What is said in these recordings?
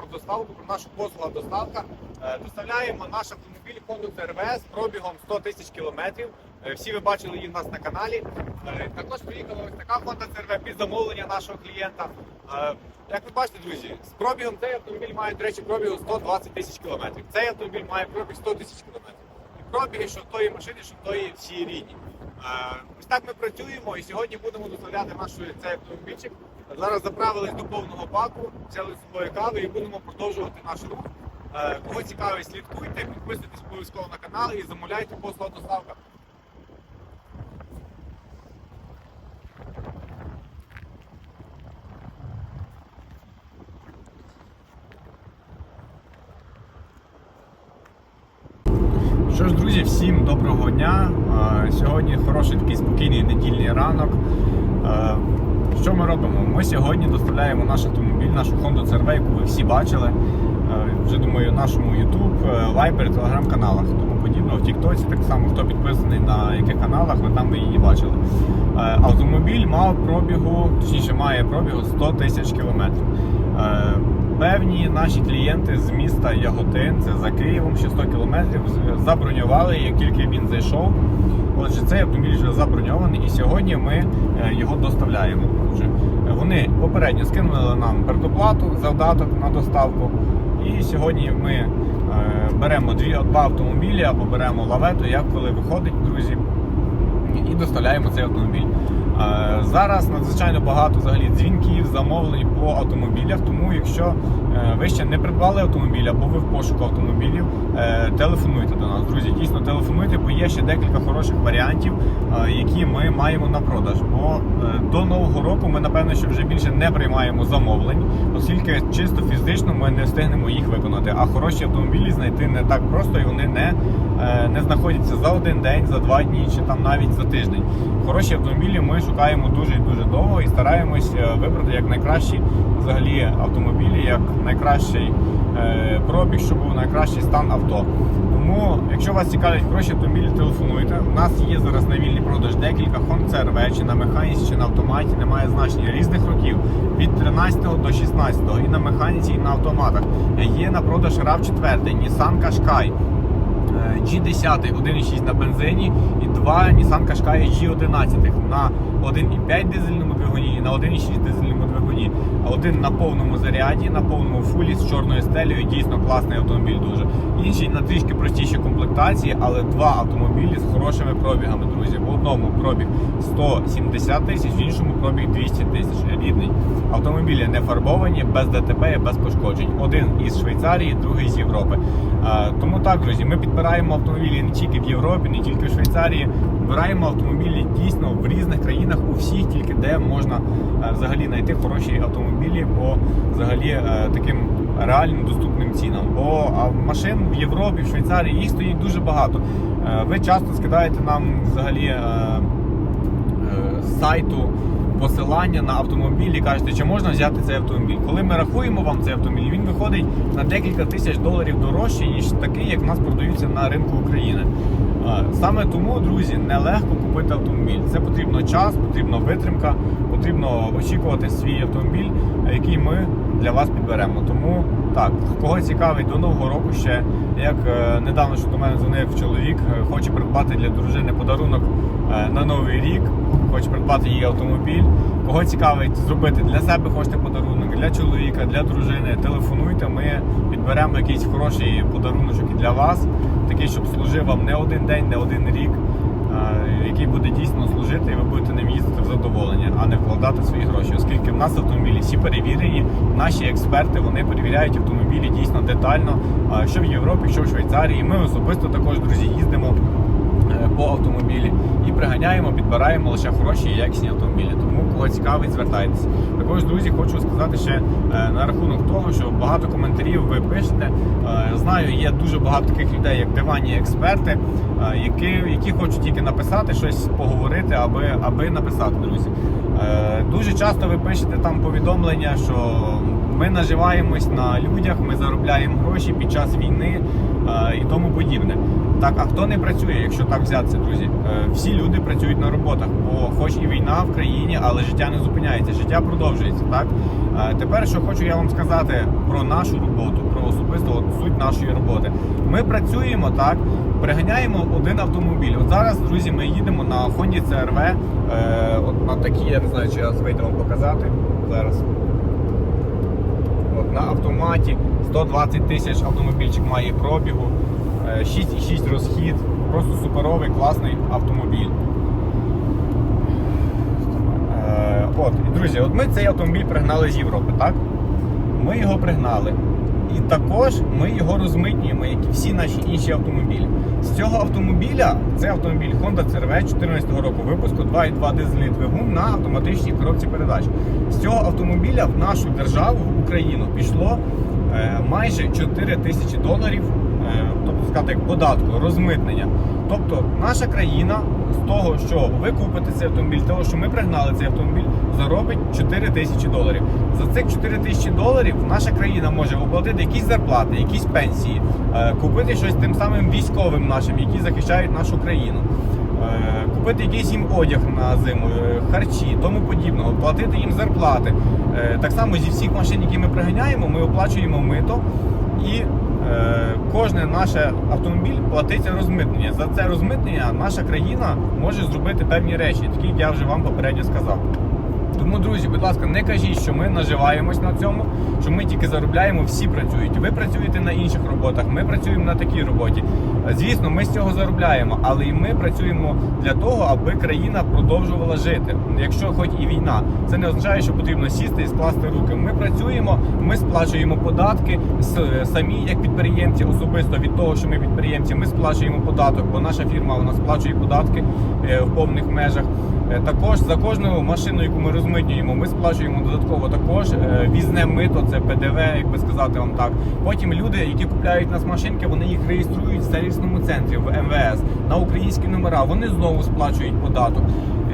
про доставку, про нашу послугу доставка. Е, Доставляємо наш автомобіль Honda CRV з пробігом 100 тисяч кілометрів. Е, Всі ви бачили її в нас на каналі. Е, Також приїхала ось така Honda CRV під замовлення нашого клієнта. Як ви бачите, друзі, з пробігом цей автомобіль має, до речі, пробігу 120 тисяч кілометрів. Цей автомобіль має пробіг 100 тисяч кілометрів. І пробіги, що тої машини, що тої всі рідні. Ось так ми працюємо і сьогодні будемо доставляти наш цей автомобільчик. Зараз заправились до повного баку, взяли з собою кави і будемо продовжувати наш рух. Е, Кого цікавить, слідкуйте, підписуйтесь обов'язково на канал і замовляйте послугу доставка. Що ж, друзі, всім доброго дня. Е, Сьогодні хороший такий спокійний недільний ранок. Що ми робимо? Ми сьогодні доставляємо наш автомобіль, нашу Honda CR-V, яку ви всі бачили. Е, Вже думаю, нашому YouTube, е, Viber, Telegram каналах, тому подібно. В Тіктоці так само, хто підписаний на яких каналах, ви там ви її бачили. Е, Автомобіль мав пробігу, точніше має пробігу 100 тисяч кілометрів. Певні наші клієнти з міста Яготин, це за Києвом, ще 100 кілометрів, забронювали, як тільки він зайшов. Отже, цей автомобіль вже заброньований, і сьогодні ми е, його доставляємо. Отже, Вони попередньо скинули нам передоплату, завдаток на доставку. І сьогодні ми е, беремо дві два автомобілі або беремо лавету, як коли виходить, друзі, і доставляємо цей автомобіль. Е, Зараз надзвичайно багато взагалі дзвінків, замовлень по автомобілях. Тому, якщо е, ви ще не придбали автомобіль або ви в пошуку автомобілів, е, телефонуйте до нас. Друзі, дійсно телефонуйте, бо є ще декілька хороших варіантів, які ми маємо на продаж. Бо до нового року ми напевно, що вже більше не приймаємо замовлень, оскільки чисто фізично ми не встигнемо їх виконати. А хороші автомобілі знайти не так просто і вони не, не знаходяться за один день, за два дні чи там навіть за тиждень. Хороші автомобілі ми шукаємо дуже і дуже довго і стараємось е, вибрати як найкращі взагалі автомобілі, як найкращий е, пробіг, щоб був найкращий стан авто. Тому, якщо вас цікавлять хороші автомобілі, телефонуйте. У нас є зараз на вільний продаж декілька Honda CR-V, чи на механіці, чи на автоматі, немає значення різних років від 13 до 16 і на механіці, і на автоматах. Є на продаж RAV 4, Nissan Qashqai. Е, G10 1.6 на бензині і два Nissan Qashqai G11 на 1.5 дизельному двигуні і на 1.6 дизельному двигуні. Один на повному заряді, на повному фулі з чорною стелею. Дійсно класний автомобіль дуже. Інший на трішки простішій комплектації, але два автомобілі з хорошими пробігами, друзі. В одному пробіг 170 тисяч, в іншому пробіг 200 тисяч. Рідний. Автомобілі не фарбовані, без ДТП і без пошкоджень. Один із Швейцарії, другий з Європи. Е, Тому так, друзі, ми підбираємо автомобілі не тільки в Європі, не тільки в Швейцарії. Підбираємо автомобілі дійсно в різних країнах, у всіх, тільки де можна е, взагалі знайти хороші автомобілі по взагалі е, таким реальним доступним цінам. Бо машин в Європі, в Швейцарії їх стоїть дуже багато. Е, Ви часто скидаєте нам взагалі. сайту посилання на автомобіль і кажете, чи можна взяти цей автомобіль. Коли ми рахуємо вам цей автомобіль, він виходить на декілька тисяч доларів дорожче, ніж такий, як в нас продаються на ринку України. Саме тому, друзі, нелегко купити автомобіль. Це потрібно час, потрібна витримка, потрібно очікувати свій автомобіль, е, який ми для вас підберемо. Тому так, кого цікавить до нового року ще, як е, недавно що до мене дзвонив чоловік, е, хоче придбати для дружини подарунок на новий рік, хоче придбати їй автомобіль. Кого цікавить зробити для себе хочете подарунок, для чоловіка, для дружини, телефонуйте, ми підберемо якийсь хороший подарунок і для вас, такий, щоб служив вам не один день, не один рік, який буде дійсно служити, і ви будете ним їздити в задоволення, а не вкладати свої гроші. Оскільки в нас автомобілі всі перевірені, наші експерти вони перевіряють автомобілі дійсно детально, що в Європі, що в Швейцарії. Ми особисто також, друзі, їздимо е, по автомобілі і приганяємо, підбираємо лише хороші і якісні автомобілі. Тому кого цікавить, звертайтеся. Також, друзі, хочу сказати ще е, на рахунок того, що багато коментарів ви пишете. Е, Знаю, є дуже багато таких людей, як диванні експерти, е, які, які хочуть тільки написати щось, поговорити, аби, аби написати, друзі. Дуже часто ви пишете там повідомлення, що Ми наживаємось на людях, ми заробляємо гроші під час війни подібне. Так, а хто не працює, якщо так взятися, друзі? Е, Всі люди працюють на роботах, бо хоч і війна в країні, але життя не зупиняється, життя продовжується. Так Е, тепер, що хочу я вам сказати про нашу роботу, про особисто от, суть нашої роботи. Ми працюємо так, приганяємо один автомобіль. От зараз, друзі, ми їдемо на Honda CRV, е, от на такі, я не знаю, чи я вийду вам показати зараз. От, на автоматі 120 тисяч автомобільчик має пробігу, 6,6 розхід, просто суперовий, класний автомобіль. Е, От, і, друзі, от ми цей автомобіль пригнали з Європи, так? Ми його пригнали. І також ми його розмитнюємо, як і всі наші інші автомобілі. З цього автомобіля, це автомобіль Honda CRV 14 року випуску, 2,2 дизельний двигун на автоматичній коробці передач. З цього автомобіля в нашу державу, в Україну, пішло е, майже 4 тисячі доларів, е, тобто сказати, як податку, розмитнення. Тобто наша країна з того, що ви купите цей автомобіль, того, що ми пригнали цей автомобіль, заробить 4 тисячі доларів. За цих 4 тисячі доларів наша країна може оплатити якісь зарплати, якісь пенсії, е, купити щось тим самим військовим нашим, які захищають нашу країну. е, Купити якийсь їм одяг на зиму, е, харчі, тому подібного, платити їм зарплати. Так само зі всіх машин, які ми приганяємо, ми оплачуємо мито і кожне наше автомобіль платиться розмитнення. За це розмитнення наша країна може зробити певні речі, такі як я вже вам попередньо сказав. Тому, друзі, будь ласка, не кажіть, що ми наживаємось на цьому, що ми тільки заробляємо, всі працюють. Ви працюєте на інших роботах, ми працюємо на такій роботі. Звісно, ми з цього заробляємо, але і ми працюємо для того, аби країна продовжувала жити. Якщо хоч і війна, це не означає, що потрібно сісти і скласти руки. Ми працюємо, ми сплачуємо податки самі, як підприємці, особисто від того, що ми підприємці, ми сплачуємо податок, бо наша фірма вона сплачує податки е, в повних межах. Е, Також за кожну машину, яку ми розмитнюємо, ми сплачуємо додатково також е, візне мито, це ПДВ, як би сказати вам так. Потім люди, які купляють нас машинки, вони їх реєструють в сервісному центрі в МВС на українські номера. Вони знову сплачують податок.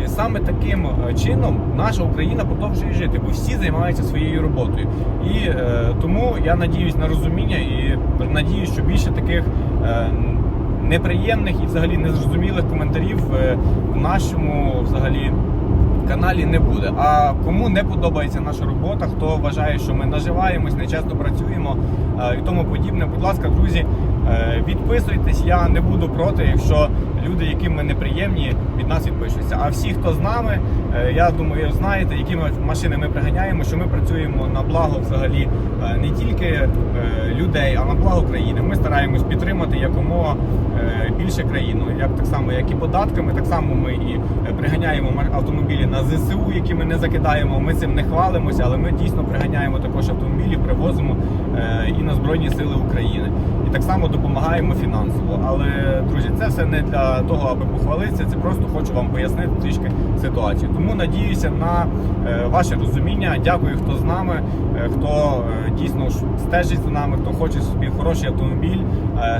Е, Саме таким чином наша Україна продовжує жити, бо всі займаються своєю роботою. І е, тому я надіюсь на розуміння і надіюсь, що більше таких. е, неприємних і взагалі незрозумілих коментарів е, в нашому взагалі каналі не буде. А кому не подобається наша робота, хто вважає, що ми наживаємось, нечесно працюємо е, і тому подібне, будь ласка, друзі, е, відписуйтесь. Я не буду проти, якщо люди, яким ми неприємні, від нас відпишуться. А всі, хто з нами, е, я думаю, знаєте, які машини ми приганяємо, що ми працюємо на благо взагалі е, не тільки е, людей, а на благо країни. Ми стараємось підтримати якомога більше країну. Як так само, як і податками, так само ми і приганяємо автомобілі на ЗСУ, які ми не закидаємо. Ми цим не хвалимося, але ми дійсно приганяємо також автомобілі, привозимо і на Збройні Сили України. І так само допомагаємо фінансово. Але друзі, це все не для того, аби похвалитися. Це просто хочу вам пояснити трішки ситуацію. Тому надіюся на е, ваше розуміння. Дякую, хто з нами, е, хто е, дійсно стежить за нами, хто хоче собі хороший автомобіль,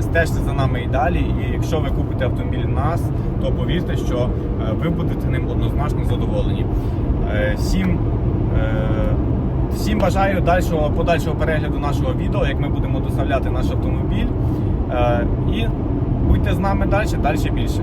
стежте за нами і далі. І якщо ви купите автомобіль нас, то повірте, що ви будете ним однозначно задоволені. Всім Всім бажаю дальшого, подальшого перегляду нашого відео, як ми будемо доставляти наш автомобіль. І будьте з нами далі, далі більше.